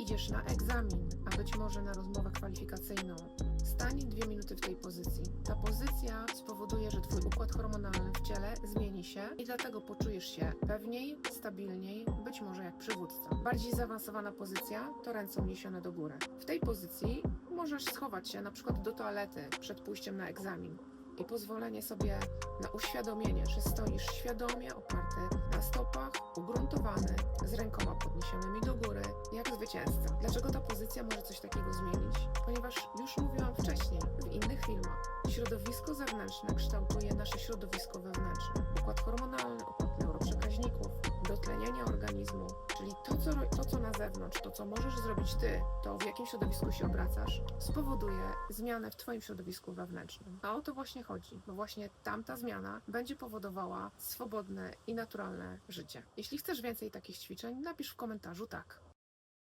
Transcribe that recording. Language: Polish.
idziesz na egzamin, a być może na rozmowę kwalifikacyjną, stań dwie minuty w tej pozycji. Ta pozycja spowoduje, że Twój układ hormonalny w ciele zmieni się i dlatego poczujesz się pewniej, stabilniej, być może jak przywódca. Bardziej zaawansowana pozycja to ręce uniesione do góry. W tej pozycji możesz schować się na przykład do toalety przed pójściem na egzamin i pozwolenie sobie na uświadomienie, że stoisz świadomie oparty na stopach, rękoma podniesionymi do góry, jak zwycięzca. Dlaczego ta pozycja może coś takiego zmienić? Ponieważ już mówiłam wcześniej w innych filmach, środowisko zewnętrzne kształtuje nasze środowisko wewnętrzne. Układ hormonalny, dotlenienie organizmu, czyli to co, to, co na zewnątrz, to, co możesz zrobić ty, to w jakim środowisku się obracasz, spowoduje zmianę w twoim środowisku wewnętrznym. A o to właśnie chodzi, bo właśnie tamta zmiana będzie powodowała swobodne i naturalne życie. Jeśli chcesz więcej takich ćwiczeń, napisz w komentarzu tak.